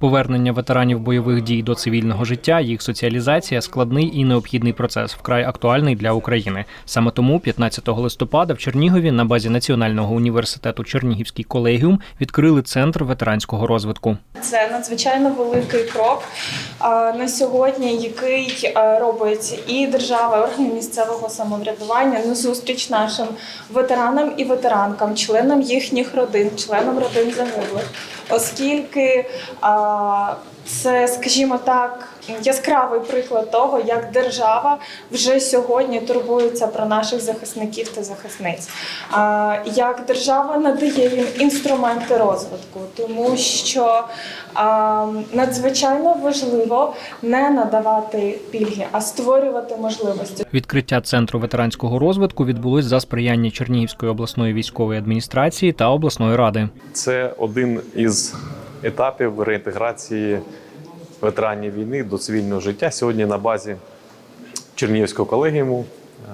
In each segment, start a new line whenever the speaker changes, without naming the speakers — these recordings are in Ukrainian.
Повернення ветеранів бойових дій до цивільного життя, їх соціалізація складний і необхідний процес, вкрай актуальний для України. Саме тому 15 листопада в Чернігові на базі Національного університету Чернігівський колегіум відкрили центр ветеранського розвитку.
Це надзвичайно великий крок на сьогодні, який робить і держава, органи місцевого самоврядування на зустріч нашим ветеранам і ветеранкам, членам їхніх родин, членам родин загиблих, оскільки це, скажімо так, яскравий приклад того, як держава вже сьогодні турбується про наших захисників та захисниць. А, Як держава надає їм інструменти розвитку, тому що надзвичайно важливо не надавати пільги, а створювати можливості.
Відкриття центру ветеранського розвитку відбулось за сприяння Чернігівської обласної військової адміністрації та обласної ради.
Це один із етапів реінтеграції ветеранів війни до цивільного життя. Сьогодні на базі Чернігівського колегіуму е,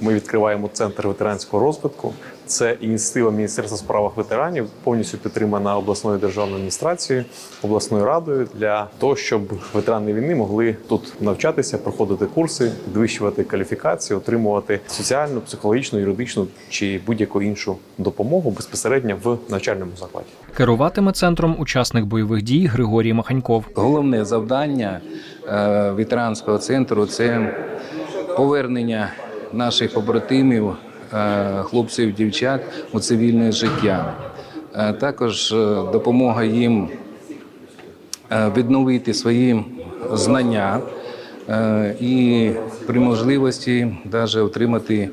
ми відкриваємо центр ветеранського розвитку. Це ініціатива Міністерства справах ветеранів, повністю підтримана обласною державною адміністрацією, обласною радою для того, щоб ветерани війни могли тут навчатися, проходити курси, підвищувати кваліфікацію, отримувати соціальну, психологічну, юридичну чи будь-яку іншу допомогу безпосередньо в навчальному закладі.
Керуватиме центром учасник бойових дій Григорій Маханьков.
Головне завдання е, ветеранського центру це повернення наших побратимів, е, хлопців, дівчат у цивільне життя. Е, Також е, допомога їм відновити свої знання і при можливості навіть отримати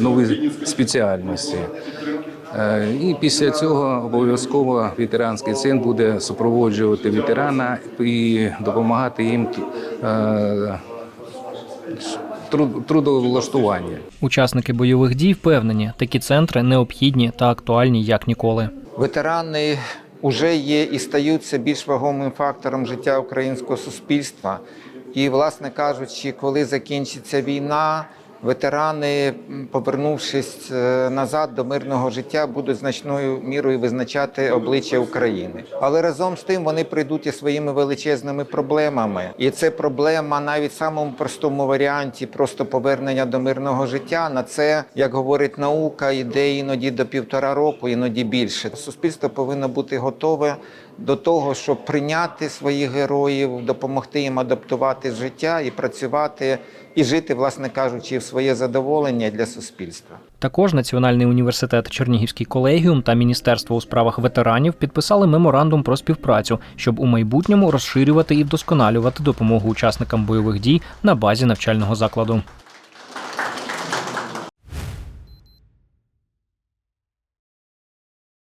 нові спеціальності. І після цього обов'язково ветеранський центр буде супроводжувати ветерана і допомагати їм трудовлаштування.
Учасники бойових дій впевнені, такі центри необхідні та актуальні як ніколи.
Ветерани вже є і стаються більш вагомим фактором життя українського суспільства. І, власне кажучи, коли закінчиться війна, ветерани, повернувшись е, назад до мирного життя, будуть значною мірою визначати обличчя України. Але разом з тим вони прийдуть і своїми величезними проблемами. І це проблема навіть в самому простому варіанті, просто повернення до мирного життя. На це, як говорить наука, йде іноді до півтора року, іноді більше. Суспільство повинно бути готове до того, щоб прийняти своїх героїв, допомогти їм адаптувати життя і працювати, і жити, власне кажучи, в своє задоволення для суспільства.
Також Національний університет Чернігівський колегіум та Міністерство у справах ветеранів підписали меморандум про співпрацю, щоб у майбутньому розширювати і вдосконалювати допомогу учасникам бойових дій на базі навчального закладу.